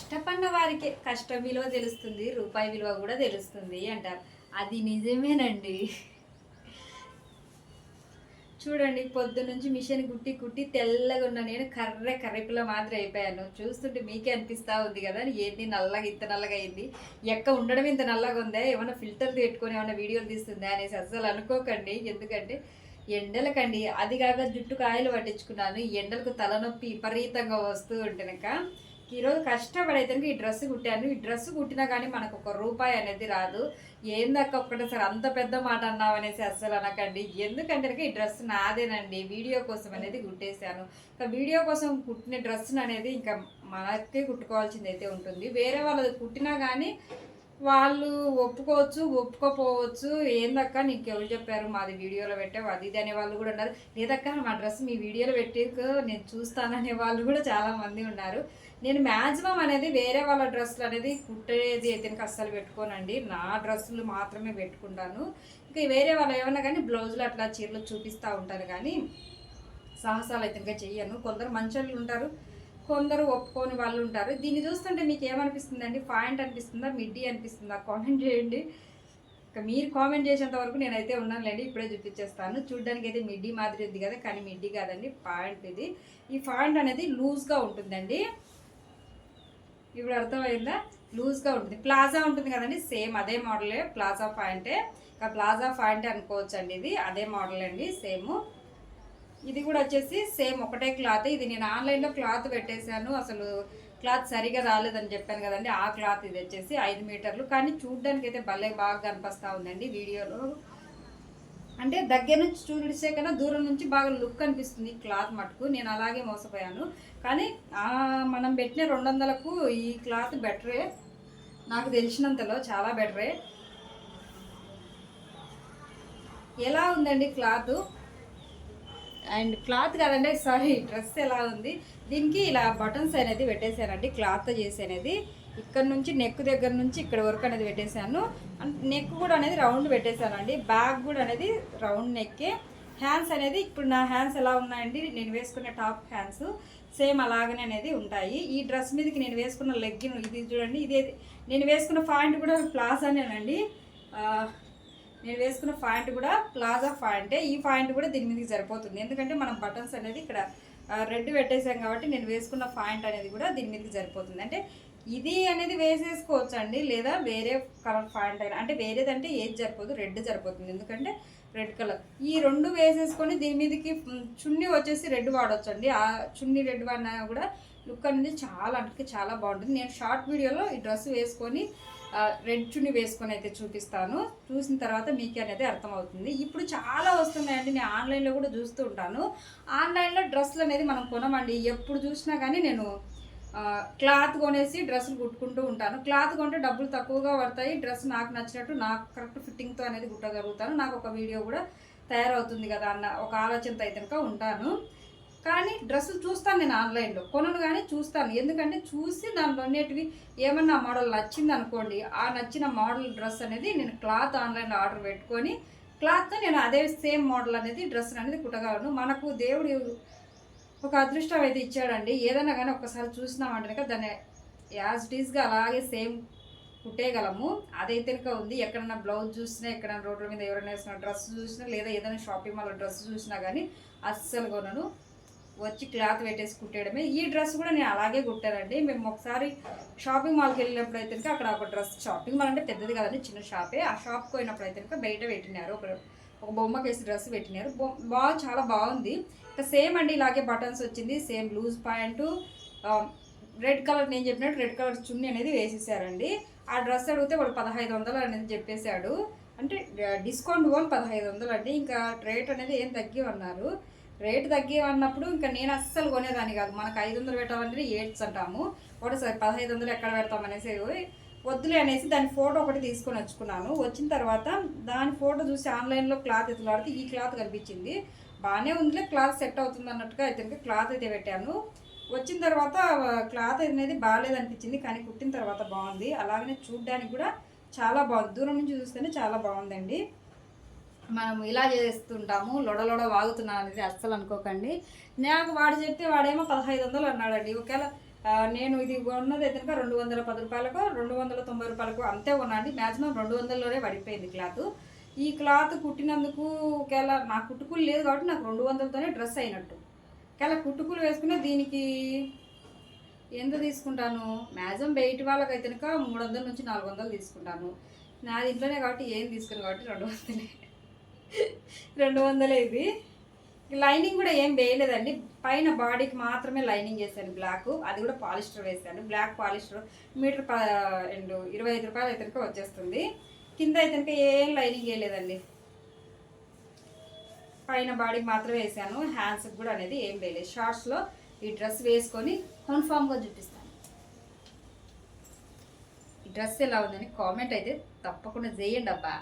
కష్టపడిన వారికి కష్టం విలువ తెలుస్తుంది రూపాయి విలువ కూడా తెలుస్తుంది అంటారు. అది నిజమేనండి. చూడండి పొద్దు నుంచి మిషన్ కుట్టి కుట్టి తెల్లగా ఉన్న నేను కర్రె కర్రెపిల్ల మాదిరి అయిపోయాను. చూస్తుంటే మీకే అనిపిస్తూ ఉంది కదా ఏంది నల్లగా ఇంత నల్లగా అయింది? ఎక్క ఉండడం ఇంత నల్లగా ఉందా? ఏమైనా ఫిల్టర్ పెట్టుకొని ఏమైనా వీడియోలు తీస్తుందా అనేసి అస్సలు అనుకోకండి. ఎందుకంటే ఎండలకండి. అది కాక జుట్టు కాయలు పట్టించుకున్నాను. ఎండలకు తలనొప్పి విపరీతంగా వస్తూ ఉంటేనక ఈరోజు కష్టపడైతే ఈ డ్రెస్ కుట్టాను. ఈ డ్రెస్ కుట్టినా కానీ మనకు ఒక రూపాయి అనేది రాదు. ఏందక్క ఒక్కటేసారి అంత పెద్ద మాట అన్నావు అనేసి అస్సలు అనకండి. ఎందుకంటే ఈ డ్రెస్ నాదేనండి. వీడియో కోసం అనేది కుట్టేశాను. ఇంకా వీడియో కోసం కుట్టిన డ్రెస్ అనేది ఇంకా మనకే కుట్టుకోవాల్సింది అయితే ఉంటుంది. వేరే వాళ్ళది కుట్టినా కానీ వాళ్ళు ఒప్పుకోవచ్చు ఒప్పుకోపోవచ్చు ఏందక్క నీకు ఎవరు చెప్పారు? మాది వీడియోలో పెట్టావు. అది ఇది అనే వాళ్ళు కూడా ఉన్నారు. లేదక్క మా డ్రెస్ మీ వీడియోలో పెట్టి నేను చూస్తాననే వాళ్ళు కూడా చాలా మంది ఉన్నారు. నేను మ్యాక్సిమం అనేది వేరే వాళ్ళ డ్రెస్సులు అనేది కుట్టేది అయితే అస్సలు పెట్టుకోనండి. నా డ్రెస్సులు మాత్రమే పెట్టుకుంటాను. ఇంకా వేరే వాళ్ళు ఏమన్నా కానీ బ్లౌజులు అట్లా చీరలు చూపిస్తూ ఉంటాను కానీ సాహసాలు అయితే ఇంకా చెయ్యను. కొందరు మంచోళ్ళు ఉంటారు. కొందరు ఒప్పుకోని వాళ్ళు ఉంటారు. దీన్ని చూస్తుంటే మీకు ఏమనిపిస్తుంది అండి పాయింట్ అనిపిస్తుందా? మిడ్డీ అనిపిస్తుందా? కామెంట్ చేయండి. ఇంకా మీరు కామెంట్ చేసేంత వరకు నేనైతే ఉన్నానులేండి. ఇప్పుడే చూపించేస్తాను. చూడడానికి అయితే మిడ్డీ మాదిరి ఉంది కదా కానీ మిడ్డీ కాదండి. పాయింట్ ఇది. ఈ పాయింట్ అనేది లూజ్గా ఉంటుందండి. ఇప్పుడు అర్థమైందా? లూజ్గా ఉంటుంది. ప్లాజా ఉంటుంది కదండి సేమ్ అదే మోడలే. ప్లాజా పాయింటే. ఇంకా ప్లాజా పాయింట్ అనుకోవచ్చు అండి ఇది. అదే మోడల్ అండి సేమ్. ఇది కూడా వచ్చేసి సేమ్ ఒకటే క్లాత్. ఇది నేను ఆన్లైన్లో క్లాత్ పెట్టేశాను. అసలు క్లాత్ సరిగా రాలేదని చెప్పాను కదండి. ఆ క్లాత్ ఇది వచ్చేసి ఐదు మీటర్లు. కానీ చూడడానికి అయితే భలే బాగా కనిపిస్తూ ఉందండి వీడియోలో. అంటే దగ్గర నుంచి చూడిసే కన్నా దూరం నుంచి బాగా లుక్ అనిపిస్తుంది క్లాత్ మటుకు. నేను అలాగే మోసపోయాను. కానీ మనం పెట్టిన రెండు వందలకు ఈ క్లాత్ బెటరే. నాకు తెలిసినంతలో చాలా బెటరే. ఎలా ఉందండి క్లాత్? అండ్ క్లాత్ కాదండి సారీ డ్రెస్ ఎలా ఉంది? దీనికి ఇలా బటన్స్ అనేది పెట్టేశానండి క్లాత్ చేసి అనేది ఇక్కడ నుంచి నెక్ దగ్గర నుంచి ఇక్కడ వరకు అనేది పెట్టేశాను. నెక్ కూడా అనేది రౌండ్ పెట్టేశానండి. బ్యాక్ కూడా అనేది రౌండ్ నెక్కే హ్యాండ్స్ అనేది ఇప్పుడు నా హ్యాండ్స్ ఎలా ఉన్నాయండి? నేను వేసుకునే టాప్ హ్యాండ్స్ సేమ్ అలాగనే అనేది ఉంటాయి. ఈ డ్రెస్ మీదకి నేను వేసుకున్న లెగ్గిన్ ఇది చూడండి ఇదే నేను వేసుకున్న పాయింట్ కూడా ప్లాజానేనండి. నేను వేసుకున్న పాయింట్ కూడా ప్లాజా పాయింటే. ఈ పాయింట్ కూడా దీని మీదకి సరిపోతుంది. ఎందుకంటే మనం బటన్స్ అనేది ఇక్కడ రెడ్ పెట్టేసాం కాబట్టి నేను వేసుకున్న పాయింట్ అనేది కూడా దీని మీదకి సరిపోతుంది. అంటే ఇది అనేది వేసేసుకోవచ్చు అండి లేదా వేరే కలర్ పాయింట్ అయినా అంటే వేరేదంటే ఏది సరిపోదు రెడ్ సరిపోతుంది. ఎందుకంటే రెడ్ కలర్. ఈ రెండు వేసేసుకొని దీని మీదకి చున్నీ వచ్చేసి రెడ్ వాడవచ్చు అండి ఆ చున్నీ రెడ్ వాడినా కూడా లుక్ అనేది చాలా అంటే చాలా బాగుంటుంది. నేను షార్ట్ వీడియోలో ఈ డ్రెస్ వేసుకొని రెడ్ చున్నీ వేసుకొని అయితే చూపిస్తాను. చూసిన తర్వాత మీకే అనేది అర్థమవుతుంది. ఇప్పుడు చాలా వస్తున్నాయండి. నేను ఆన్లైన్లో కూడా చూస్తూ ఉంటాను. ఆన్లైన్లో డ్రెస్సులు అనేది మనం కొనమండి. ఎప్పుడు చూసినా కానీ నేను క్లాత్ కొనేసి డ్రెస్సులు కుట్టుకుంటూ ఉంటాను. క్లాత్ కొంటే డబ్బులు తక్కువగా పడతాయి. డ్రెస్ నాకు నచ్చినట్టు నాకు కరెక్ట్ ఫిట్టింగ్తో అనేది కుట్టగలుగుతాను. నాకు ఒక వీడియో కూడా తయారవుతుంది కదా అన్న ఒక ఆలోచనతో అయితే కనుక ఉంటాను. కానీ డ్రెస్సులు చూస్తాను నేను ఆన్లైన్లో. కొనను కానీ చూస్తాను. ఎందుకంటే చూసి దానిలో ఉండేటివి ఏమన్నా మోడల్ నచ్చింది అనుకోండి ఆ నచ్చిన మోడల్ డ్రెస్ అనేది నేను క్లాత్ ఆన్లైన్లో ఆర్డర్ పెట్టుకొని క్లాత్తో నేను అదే సేమ్ మోడల్ అనేది డ్రెస్ అనేది కుట్టగలను. మనకు దేవుడు ఒక అదృష్టం అయితే ఇచ్చాడండి. ఏదైనా కానీ ఒక్కసారి చూసినామంటే కనుక దాన్ని యాజ్ టీజ్గా అలాగే సేమ్ కుట్టేయగలము. అదైతే ఉంది. ఎక్కడన్నా బ్లౌజ్ చూసినా ఎక్కడైనా రోడ్ల మీద ఎవరైనా వేసిన డ్రెస్ చూసినా లేదా ఏదైనా షాపింగ్ మాల్ డ్రెస్ చూసినా కానీ అస్సలు కొనను. వచ్చి క్లాత్ పెట్టేసి కుట్టేయడమే ఈ డ్రెస్ కూడా నేను అలాగే కుట్టానండి. మేము ఒకసారి షాపింగ్ మాల్కి వెళ్ళినప్పుడు అయితే అక్కడ ఒక డ్రెస్ షాపింగ్ మాల్ అంటే పెద్దది కదండి చిన్న షాపే. ఆ షాప్కి పోయినప్పుడు అయితే బయట పెట్టినారు. ఒక ఒక బొమ్మకి వేసి డ్రెస్ పెట్టినారు. బొ- బాగా చాలా బాగుంది. ఇంకా సేమ్ అండి ఇలాగే బటన్స్ వచ్చింది. Same loose pant red colour నేను చెప్పినట్టు రెడ్ కలర్ చున్నీ అనేది వేసేసారండి. ఆ డ్రెస్ అడిగితే వాడు పదహైదు వందలు అనేది చెప్పేశాడు. అంటే డిస్కౌంట్ ఓన్ పదహైదు వందలు అండి. ఇంకా రేట్ అనేది ఏం తగ్గి ఉన్నారు రేట్ తగ్గి అన్నప్పుడు ఇంకా నేను అస్సలు కొనేదాన్ని కాదు. మనకు ఐదు వందలు పెట్టాలంటే ఏడ్స్ అంటాము. ఒకటేసారి పదహైదు వందలు ఎక్కడ పెడతాం అనేసి వద్దులే అనేసి దాని ఫోటో ఒకటి తీసుకొని వచ్చుకున్నాను. వచ్చిన తర్వాత దాని ఫోటో చూసి ఆన్లైన్లో క్లాత్ ఎత్తులాడితే ఈ క్లాత్ కనిపించింది. బాగానే ఉందిలే క్లాత్ సెట్ అవుతుంది అన్నట్టుగా అయితే క్లాత్ అయితే పెట్టాను. వచ్చిన తర్వాత క్లాత్ అనేది బాగాలేదు అనిపించింది కానీ కుట్టిన తర్వాత బాగుంది. అలాగనే చూడ్డానికి కూడా చాలా బాగుంది. దూరం నుంచి చూస్తేనే చాలా బాగుందండి. మనం ఇలా చేస్తుంటాము లొడ లొడ వాగుతున్నాను అనేది అస్సలు అనుకోకండి. నాకు వాడు చెప్తే వాడేమో పదహైదు వందలు అన్నాడండి. ఒకవేళ నేను ఇది ఉన్నది అయితే రెండు వందల పది రూపాయలకు రెండు వందల తొంభై రూపాయలకు అంతే కొనండి మ్యాక్సిమం రెండు వందలలోనే పడిపోయింది క్లాత్. ఈ క్లాత్ కుట్టినందుకు ఒకవేళ నా కుట్టుకులు లేదు కాబట్టి నాకు రెండు వందలతోనే డ్రెస్ అయినట్టు. ఒకవేళ కుట్టుకులు వేసుకునే దీనికి ఎంత తీసుకుంటాను? మ్యాక్సిమం బయట వాళ్ళకైతే కనుక మూడు వందల నుంచి నాలుగు వందలు తీసుకుంటాను. నాది దీంట్లోనే కాబట్టి ఏం తీసుకుని కాబట్టి రెండు వందలే. రెండు వందలే ఇవి లైనింగ్ కూడా ఏం వేయలేదండి. పైన బాడీకి మాత్రమే లైనింగ్ వేసాను బ్లాక్. అది కూడా పాలిస్టర్ వేసాను బ్లాక్ పాలిస్టర్ మీటర్ ప రెండు ఇరవై ఐదు రూపాయలు అయితే వచ్చేస్తుంది. కింద అయితే ఏం లైనింగ్ వేయలేదండి. పైన బాడీకి మాత్రమే వేసాను హ్యాండ్స్కి కూడా అనేది ఏం వేయలేదు. షార్ట్స్లో ఈ డ్రెస్ వేసుకొని కన్ఫామ్గా చూపిస్తాను. ఈ డ్రెస్ ఎలా ఉందని కామెంట్ అయితే తప్పకుండా చేయండి అబ్బా.